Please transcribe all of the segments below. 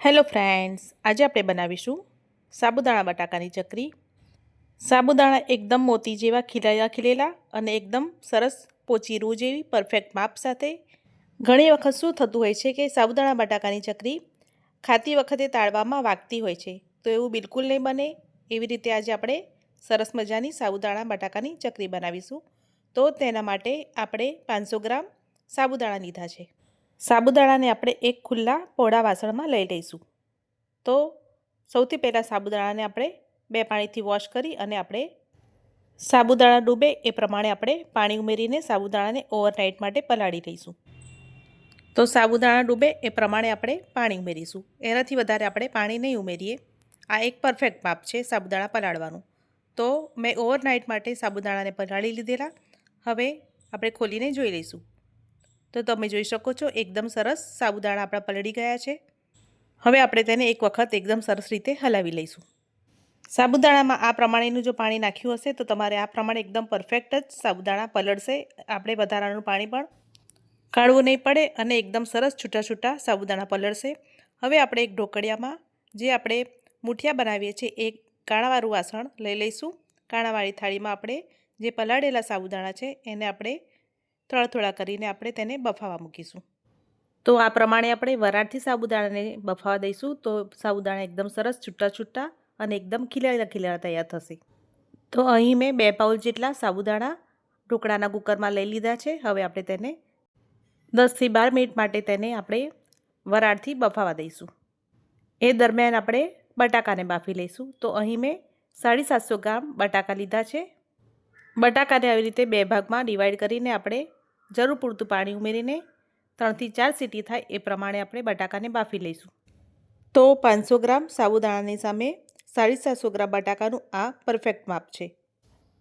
Hello friends, આજે આપણે બનાવીશું સાબુદાણા બટાકાની ચકરી. સાબુદાણા એકદમ મોતી જેવા ખીલેલા ખીલેલા અને એકદમ સરસ પોચી રૂ જેવી પરફેક્ટ માપ સાથે. ઘણી વખત શું થતું હોય છે કે સાબુદાણા બટાકાની ચકરી ખાતી વખતે તાળવામાં વાગતી હોય છે, તો એવું બિલકુલ નહીં બને. એવી રીતે આજે આપણે સરસ મજાની સાબુદાણા બટાકાની ચકરી બનાવીશું. તો તેના માટે આપણે પાંચસો ગ્રામ સાબુદાણા લીધા છે. સાબુદાણાને આપણે એક ખુલ્લા પોળા વાસણમાં લઈ લઈશું. તો સૌથી પહેલાં સાબુદાણાને આપણે બે પાણીથી વોશ કરી અને આપણે સાબુદાણા ડૂબે એ પ્રમાણે આપણે પાણી ઉમેરીને સાબુદાણાને ઓવરનાઇટ માટે પલાળી લઈશું. તો સાબુદાણા ડૂબે એ પ્રમાણે આપણે પાણી ઉમેરીશું. એનાથી વધારે આપણે પાણી નહીં ઉમેરીએ. આ એક પરફેક્ટ માપ છે સાબુદાણા પલાળવાનું. તો મેં ઓવરનાઇટ માટે સાબુદાણાને પલાળી લીધેલા. હવે આપણે ખોલીને જોઈ લઈશું. તો તમે જોઈ શકો છો, એકદમ સરસ સાબુદાણા આપણા પલળી ગયા છે. હવે આપણે તેને એક વખત એકદમ સરસ રીતે હલાવી લઈશું. સાબુદાણામાં આ પ્રમાણેનું જો પાણી નાખ્યું હશે, તો તમારે આ પ્રમાણે એકદમ પરફેક્ટ જ સાબુદાણા પલળશે. આપણે વધારાનું પાણી પણ કાઢવું નહીં પડે અને એકદમ સરસ છૂટા છૂટા સાબુદાણા પલળશે. હવે આપણે એક ઢોકળિયામાં જે આપણે મૂઠિયા બનાવીએ છીએ એક કાણાવાળું વાસણ લઈ લઈશું. કાણાવાળી થાળીમાં આપણે જે પલાળેલા સાબુદાણા છે, એને આપણે થોડા કરીને આપણે તેને બફાવા મૂકીશું. તો આ પ્રમાણે આપણે વરાળથી સાબુદાણાને બફાવા દઈશું. તો સાબુદાણા એકદમ સરસ છૂટા છૂટા અને એકદમ ખીલાયેલા ખીલાયેલા તૈયાર થશે. તો અહીં મેં બે પાઉલ જેટલા સાબુદાણા ઢોકળાના કુકરમાં લઈ લીધા છે. હવે આપણે તેને દસથી બાર મિનિટ માટે તેને આપણે વરાળથી બફાવા દઈશું. એ દરમિયાન આપણે બટાકાને બાફી લઈશું. તો અહીં મેં સાડી સાતસો ગ્રામ બટાકા લીધા છે. બટાકાને આવી રીતે બે ભાગમાં ડિવાઈડ કરીને આપણે જરૂર પૂરતું પાણી ઉમેરીને ત્રણથી ચાર સીટી થાય એ પ્રમાણે આપણે બટાકાને બાફી લઈશું. તો પાંચસો ગ્રામ સાબુદાણાની સામે સાડી સાતસો ગ્રામ બટાકાનું આ પરફેક્ટ માપ છે.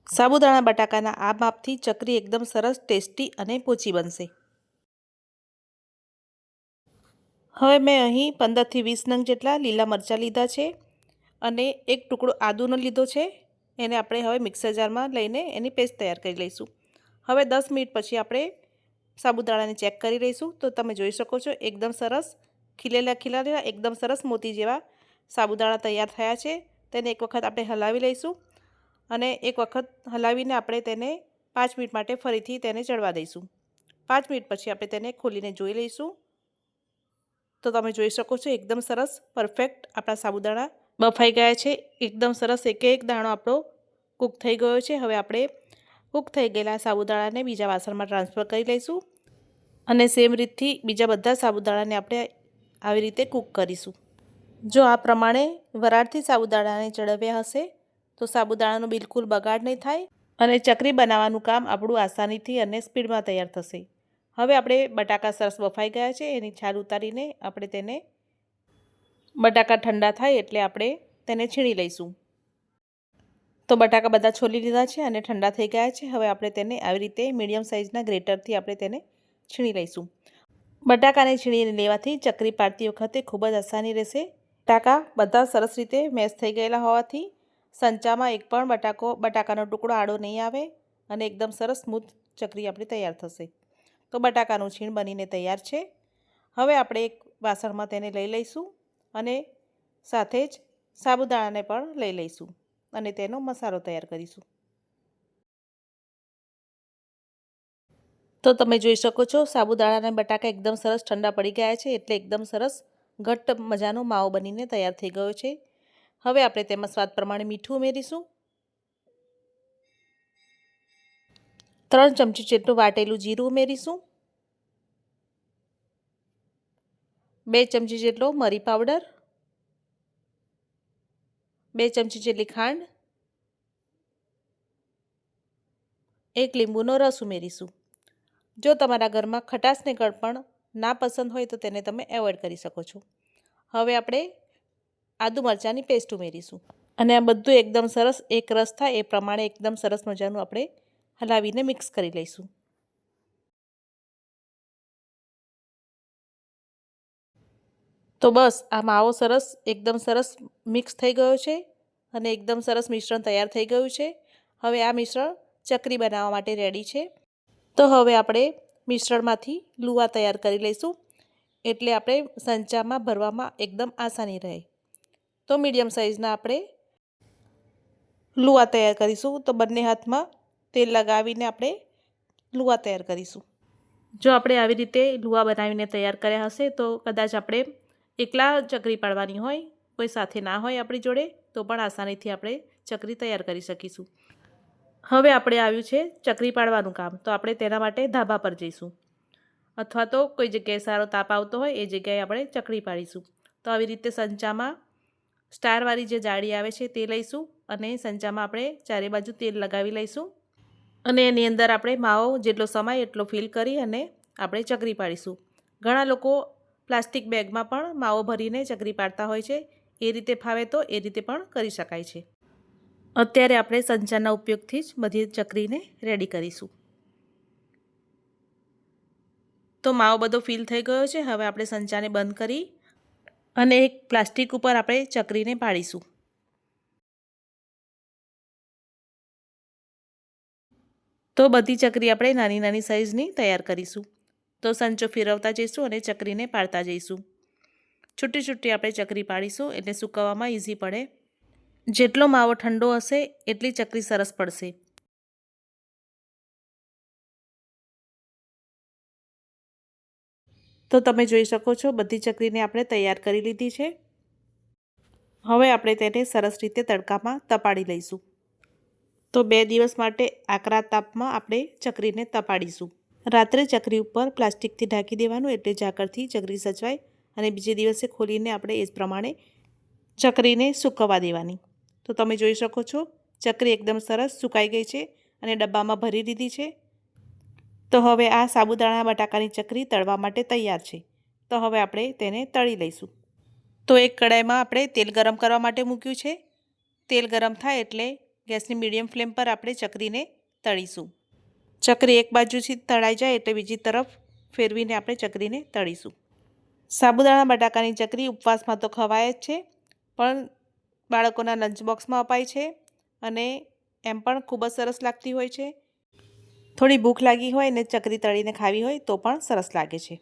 સાબુદાણા બટાકાના આ માપથી ચકરી એકદમ સરસ, ટેસ્ટી અને પોચી બનશે. હવે મેં અહીં પંદરથી વીસ નંગ જેટલા લીલા મરચાં લીધા છે અને એક ટુકડો આદુનો લીધો છે. એને આપણે હવે મિક્સર જારમાં લઈને એની પેસ્ટ તૈયાર કરી લઈશું. હવે દસ મિનિટ પછી આપણે સાબુદાણાને ચેક કરી લઈશું. તો તમે જોઈ શકો છો, એકદમ સરસ ખીલેલા ખીલેલા એકદમ સરસ મોતી જેવા સાબુદાણા તૈયાર થયા છે. તેને એક વખત આપણે હલાવી લઈશું અને એક વખત હલાવીને આપણે તેને પાંચ મિનિટ માટે ફરીથી તેને ચડવા દઈશું. પાંચ મિનિટ પછી આપણે તેને ખોલીને જોઈ લઈશું. તો તમે જોઈ શકો છો, એકદમ સરસ પરફેક્ટ આપણા સાબુદાણા બફાઈ ગયા છે. એકદમ સરસ એક એક દાણો આપણો કૂક થઈ ગયો છે. હવે આપણે કૂક થઈ ગયેલા સાબુદાણાને બીજા વાસણમાં ટ્રાન્સફર કરી લઈશું અને સેમ રીતથી બીજા બધા સાબુદાણાને આપણે આવી રીતે કૂક કરીશું. જો આ પ્રમાણે વરાળથી સાબુદાણાને ચડવ્યા હશે, તો સાબુદાણાનો બિલકુલ બગાડ નહીં થાય અને ચકરી બનાવવાનું કામ આપણું આસાનીથી અને સ્પીડમાં તૈયાર થશે. હવે આપણે બટાકા સરસ બફાઈ ગયા છે, એની છાલ ઉતારીને આપણે તેને બટાકા ઠંડા થાય એટલે આપણે તેને છીણી લઈશું. તો બટાકા બધા છોલી લીધા છે અને ઠંડા થઈ ગયા છે. હવે આપણે તેને આવી રીતે મીડિયમ સાઇઝના ગ્રેટરથી આપણે તેને છીણી લઈશું. બટાકાને છીણીને લેવાથી ચકરી પાડતી વખતે ખૂબ જ આસાની રહેશે. બટાકા બધા સરસ રીતે મેશ થઈ ગયેલા હોવાથી સંચામાં એક પણ બટાકો, બટાકાનો ટુકડો આડો નહીં આવે અને એકદમ સરસ સ્મૂથ ચકરી આપણી તૈયાર થશે. તો બટાકાનું છીણ બનીને તૈયાર છે. હવે આપણે એક વાસણમાં તેને લઈ લઈશું અને સાથે જ સાબુદાણાને પણ લઈ લઈશું. અને તેનો મસાલો તૈયાર કરીશું. તો તમે જોઈ શકો છો સાબુદાણા અને બટાકા એકદમ સરસ ઠંડા પડી ગયા છે, એટલે એકદમ સરસ ઘટ્ટ મજાનો માવો બનીને તૈયાર થઈ ગયો છે. હવે આપણે તેમાં સ્વાદ પ્રમાણે મીઠું ઉમેરીશું. ત્રણ ચમચી જેટલું વાટેલું જીરું ઉમેરીશું. બે ચમચી જેટલો મરી પાવડર. બે ચમચી જેટલી ખાંડ, એક લીંબુનો રસ ઉમેરીશું. જો તમારા ઘરમાં ખટાશને ગળપણ ના પસંદ હોય તો તેને તમે એવોઇડ કરી શકો છો. હવે આપણે આદુ મરચાંની પેસ્ટ ઉમેરીશું. અને આ બધું એકદમ સરસ, એક રસ થાય એ પ્રમાણે એકદમ સરસ મજાનું આપણે હલાવીને મિક્સ કરી લઈશું. તો બસ, આ માવો સરસ, એકદમ સરસ મિક્સ થઈ ગયો છે અને એકદમ સરસ મિશ્રણ તૈયાર થઈ ગયું છે. હવે આ મિશ્રણ ચકરી બનાવવા માટે રેડી છે. તો હવે આપણે મિશ્રણમાંથી લુવા તૈયાર કરી લઈશું. એટલે આપણે સંચામાં ભરવામાં એકદમ આસાની રહે. તો મીડિયમ સાઇઝના આપણે લુવા તૈયાર કરીશું. તો બંને હાથમાં તેલ લગાવીને આપણે લુવા તૈયાર કરીશું. જો આપણે આવી રીતે લુવા બનાવીને તૈયાર કર્યા હશે, તો કદાચ આપણે એકલા ચકરી પાડવાની હોય, કોઈ સાથે ના હોય આપણી જોડે, તો પણ આસાનીથી આપણે ચકરી તૈયાર કરી શકીશું. હવે આપણે આવ્યું છે ચકરી પાડવાનું કામ, તો આપણે તેના માટે ધાબા પર જઈશું. અથવા તો કોઈ જગ્યાએ સારો તાપ આવતો હોય, એ જગ્યાએ આપણે ચકરી પાડીશું. તો આવી રીતે સંચામાં સ્ટારવાળી જે જાળી આવે છે તે લઈશું અને સંચામાં આપણે ચારે બાજુ તેલ લગાવી લઈશું. અને એની અંદર આપણે માવો જેટલો સમાય એટલો ફિલ કરી અને આપણે ચકરી પાડીશું. ઘણા લોકો પ્લાસ્ટિક બેગમાં પણ માવો ભરીને ચકરી પાડતા હોય છે. એ રીતે ફાવે તો એ રીતે પણ કરી શકાય છે. અત્યારે આપણે સંચાના ઉપયોગથી જ બધી ચકરીને રેડી કરીશું. તો માવો બધો ફિલ થઈ ગયો છે. હવે આપણે સંચાને બંધ કરી અને એક પ્લાસ્ટિક ઉપર આપણે ચકરીને પાડીશું. તો બધી ચકરી આપણે નાની નાની સાઇઝની તૈયાર કરીશું. તો સંચો ફેરવતા જઈશું અને ચકરીને પાડતા જઈશું. છૂટી છૂટી આપણે ચકરી પાડીશું એટલે સૂકવવામાં ઇઝી પડે. જેટલો માવો ઠંડો હશે, એટલી ચકરી સરસ પડશે. તો તમે જોઈ શકો છો, બધી ચકરીને આપણે તૈયાર કરી લીધી છે. હવે આપણે તેને સરસ રીતે તડકામાં તપાડી લઈશું. તો બે દિવસ માટે આકરા તાપમાં આપણે ચકરીને તપાડીશું. રાત્રે ચકરી ઉપર પ્લાસ્ટિકથી ઢાંકી દેવાનું એટલે ઝાકળથી ચકરી સચવાય અને બીજે દિવસે ખોલીને આપણે એ જ પ્રમાણે ચકરીને સૂકવવા દેવાની. તો તમે જોઈ શકો છો, ચકરી એકદમ સરસ સુકાઈ ગઈ છે અને ડબ્બામાં ભરી દીધી છે. તો હવે આ સાબુદાણા બટાકાની ચકરી તળવા માટે તૈયાર છે. તો હવે આપણે તેને તળી લઈશું. તો એક કડાઈમાં આપણે તેલ ગરમ કરવા માટે મૂક્યું છે. તેલ ગરમ થાય એટલે ગેસની મીડિયમ ફ્લેમ પર આપણે ચકરીને તળીશું. ચકરી એક બાજુથી તળાઈ જાય એટલે બીજી તરફ ફેરવીને આપણે ચકરીને તળીશું. સાબુદાણા બટાકાની ચકરી ઉપવાસમાં તો ખવાય જ છે, પણ બાળકોના લંચ બોક્સમાં અપાય છે અને એમ પણ ખૂબ જ સરસ લાગતી હોય છે. થોડી ભૂખ લાગી હોય ને ચકરી તળીને ખાવી હોય તો પણ સરસ લાગે છે.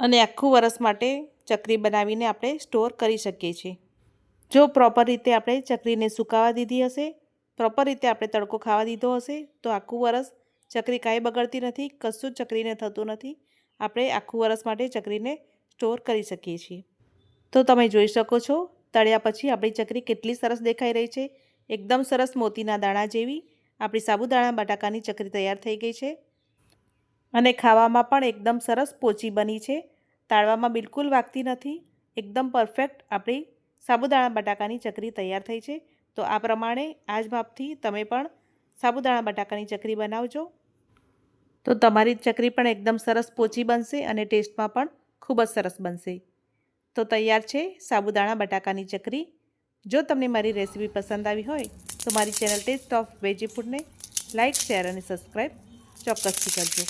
અને આખું વરસ માટે ચકરી બનાવીને આપણે સ્ટોર કરી શકીએ છીએ. જો પ્રોપર રીતે આપણે ચકરીને સુકાવા દીધી હશે પ્રોપર રીતે આપણે તડકો ખાવા દીધો હશે, તો આખું વરસ ચકરી કાંઈ બગડતી નથી, કશું જ ચકરીને થતું નથી. આપણે આખું વરસ માટે ચકરીને સ્ટોર કરી શકીએ છીએ. તો તમે જોઈ શકો છો, તળ્યા પછી આપણી ચકરી કેટલી સરસ દેખાઈ રહી છે. એકદમ સરસ મોતીના દાણા જેવી આપણી સાબુદાણા બટાકાની ચકરી તૈયાર થઈ ગઈ છે. અને ખાવામાં પણ એકદમ સરસ પોચી બની છે. તાળવામાં બિલકુલ વાગતી નથી. એકદમ પરફેક્ટ આપણી સાબુદાણા બટાકાની ચકરી તૈયાર થઈ છે. તો આ પ્રમાણે આ જ માપથી તમે પણ સાબુદાણા બટાકાની ચકરી બનાવજો. તો તમારી ચકરી પણ એકદમ સરસ પોચી બનશે અને ટેસ્ટમાં પણ ખૂબ જ સરસ બનશે. તો તૈયાર છે સાબુદાણા બટાકાની ચકરી. જો તમને મારી રેસીપી પસંદ આવી હોય તો મારી ચેનલ ટેસ્ટ ઓફ વેજી ફૂડને લાઇક શેર અને સબસ્ક્રાઈબ ચોક્કસથી કરજો.